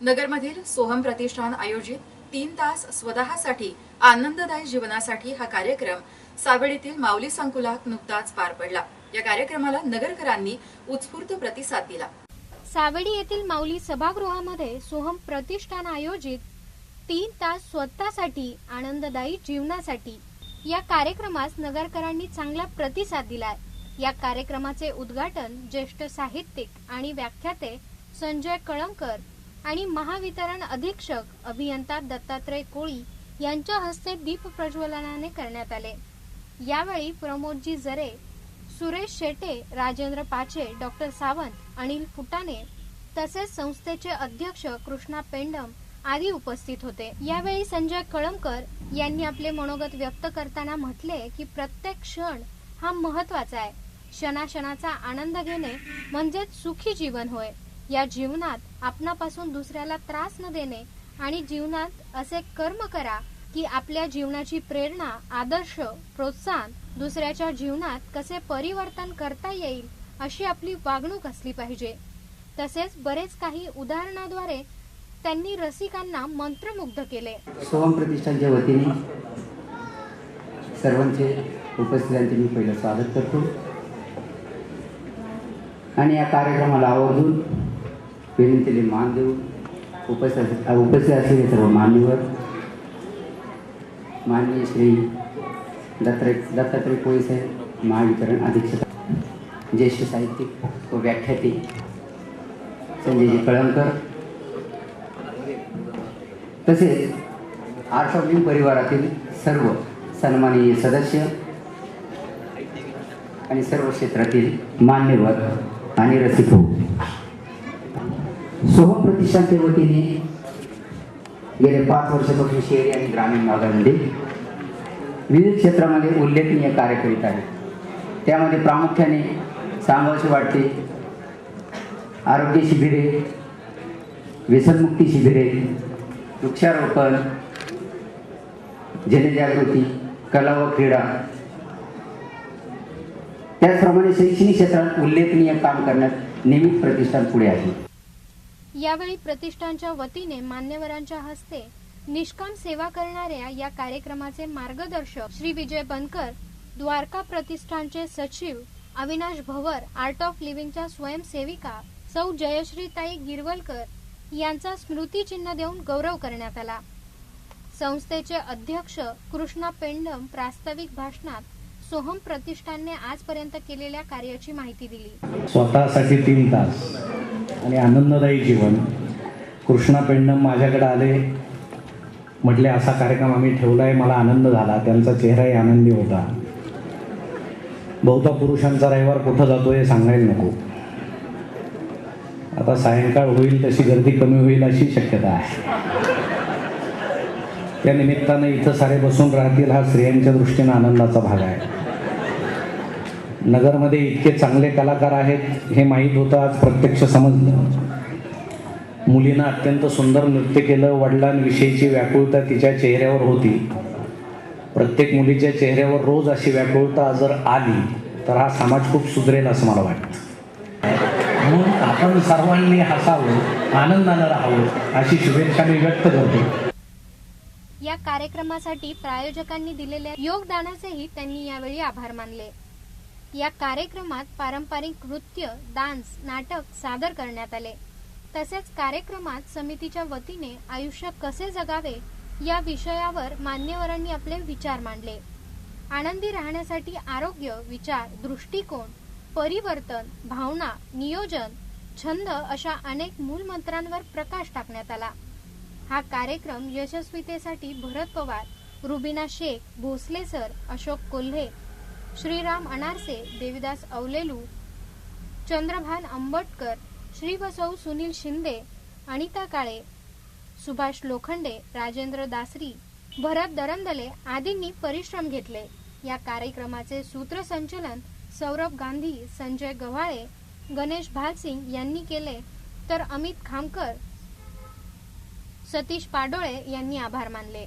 नगरमधील सोहम प्रतिष्ठान आयोजित तीन तास स्वतःसाठी आनंददायी जीवनासाठी हा कार्यक्रम सावेडीतील माऊली संकुलात नुकताच पार पडला. या कार्यक्रमाला नगरकरांनी उत्स्फूर्त प्रतिसाद दिला. सावेडी येथील माऊली सभागृहामध्ये सोहम प्रतिष्ठान आयोजित तीन तास स्वतःसाठी आनंददायी जीवनासाठी या कार्यक्रमास नगरकरांनी चांगला प्रतिसाद दिलाय. या कार्यक्रमाचे उद्घाटन ज्येष्ठ साहित्यिक आणि व्याख्याते संजय कळंकर आणि महावितरण अधीक्षक अभियंता दत्तात्रय कोळी यांच्या हस्ते दीप प्रज्वलनाने करण्यात आले. यावेळी प्रमोदजी जरे सुरेश शेटे राजेंद्र पाचे डॉक्टर सावंत अनिल फुटाणे तसेच संस्थेचे अध्यक्ष कृष्णा पेंडम आदी उपस्थित होते. यावेळी संजय कळमकर यांनी आपले मनोगत व्यक्त करताना म्हटले की प्रत्येक क्षण हा महत्त्वाचा आहे. क्षणाक्षणाचा आनंद घेणे म्हणजेच सुखी जीवन होय. या जीवनात आपणापासून दुसऱ्याला त्रास न देणे आणि जीवनात असे कर्म करा की आपल्या जीवनाची प्रेरणा आदर्श प्रोत्साहन दुसऱ्याच्या जीवनात कसे परिवर्तन करता येईल अशी आपली वागणूक असली पाहिजे. तसेच बरेच काही उदाहरणाद्वारे त्यांनी रसिकांना मंत्रमुग्ध केले. सोहम प्रतिष्ठानच्या वतीने सर्वांचे उपस्थितांचे मी पहिलं स्वागत करतो. आणि या कार्यक्रमाला आवर्जून विनंतीले मान देऊन उपस्थित उपस्थित असलेले सर्व मान्यवर माननीय श्री दत्तात्रय दत्तात्रय कोळी साहेब महावितरण अधीक्षक ज्येष्ठ साहित्यिक व व्याख्याते संजयजी कळमकर तसेच आर्ट ऑफ लिव्ह परिवारातील सर्व सन्माननीय सदस्य आणि सर्व क्षेत्रातील मान्यवर आणि रसिक हो. सोहम प्रतिष्ठानच्या वतीने गेले पाच वर्षापासून शहरी आणि ग्रामीण भागामध्ये विविध क्षेत्रामध्ये उल्लेखनीय कार्य करीत आहे. त्यामध्ये प्रामुख्याने सांगावसे वाटते आरोग्य शिबिरे व्यसनमुक्ती शिबिरे वृक्षारोपण जनजागृती कला व क्रीडा. त्याचप्रमाणे शैक्षणिक क्षेत्रात उल्लेखनीय काम करण्यात नियमित प्रतिष्ठान पुढे आहे. यावेळी प्रतिष्ठानच्या वतीने मान्यवरांच्या हस्ते निष्काम सेवा करणाऱ्या या कार्यक्रमाचे मार्गदर्शक श्री विजय बनकर द्वारका प्रतिष्ठानचे सचिव अविनाश भवर आर्ट ऑफ लिव्हिंगच्या स्वयंसेविका सौ जयश्रीताई गिरवलकर यांचा स्मृतिचिन्ह देऊन गौरव करण्यात आला. संस्थेचे अध्यक्ष कृष्णा पेंडम प्रास्ताविक भाषणात सोहम प्रतिष्ठानने आजपर्यंत केलेल्या कार्याची माहिती दिली. स्वतःसाठी तीन तास. आणि आनंददायी जीवन. कृष्णा पेंडम माझ्याकडे आले. म्हटले असा कार्यक्रम आम्ही ठेवला आहे मला आनंद झाला. त्यांचा चेहराही आनंदी होता. बहुता पुरुषांचा रविवार कुठं जातो हे सांगायला नको. आता सायंकाळ होईल तशी गर्दी कमी होईल अशी शक्यता आहे. त्या निमित्तानं इथं सारे बसून राहतील हा स्त्रियांच्या दृष्टीनं आनंदाचा भाग आहे. नगरमध्ये इतके चांगले कलाकार आहेत हे माहीत होतं आज प्रत्यक्ष समजलं मुलीनं अत्यंत सुंदर नृत्य केलं वडिलांविषयीची व्याकुळता तिच्या चेहऱ्यावर होती. प्रत्येक मुलीच्या चेहऱ्यावर रोज अशी व्याकुळता जर आली तर हा समाज खूप सुधरेल असं मला वाटतं. म्हणून आपण सर्वांनी हसावं आनंदानं राहावं अशी शुभेच्छा मी व्यक्त करतो. या कार्यक्रमासाठी प्रायोजकांनी दिलेल्या योगदानाचेही त्यांनी यावेळी आभार मानले. या कार्यक्रमात पारंपरिक नृत्य डान्स नाटक सादर करण्यात आले. तसेच कार्यक्रमात समितीच्या वतीने आयुष्य कसे जगावे या विषयावर मान्यवरांनी आपले विचार मांडले. आनंदी राहण्यासाठी आरोग्य विचार दृष्टिकोन परिवर्तन भावना नियोजन छंद अशा अनेक मूलमंत्रांवर प्रकाश टाकण्यात आला. हा कार्यक्रम यशस्वीतेसाठी भरत पवार रुबिना शेख भोसले सर अशोक कोल्हे श्रीराम अनारसे देविदास अवलेलू चंद्रभान आंबटकर श्रीवसौ सुनील शिंदे अनिता काळे सुभाष लोखंडे राजेंद्र दासरी भरत दरंदले आदींनी परिश्रम घेतले. या कार्यक्रमाचे सूत्रसंचलन सौरभ गांधी संजय गव्हाळे गणेश भालसिंग यांनी केले. तर अमित खामकर सतीश पाडोळे यांनी आभार मानले.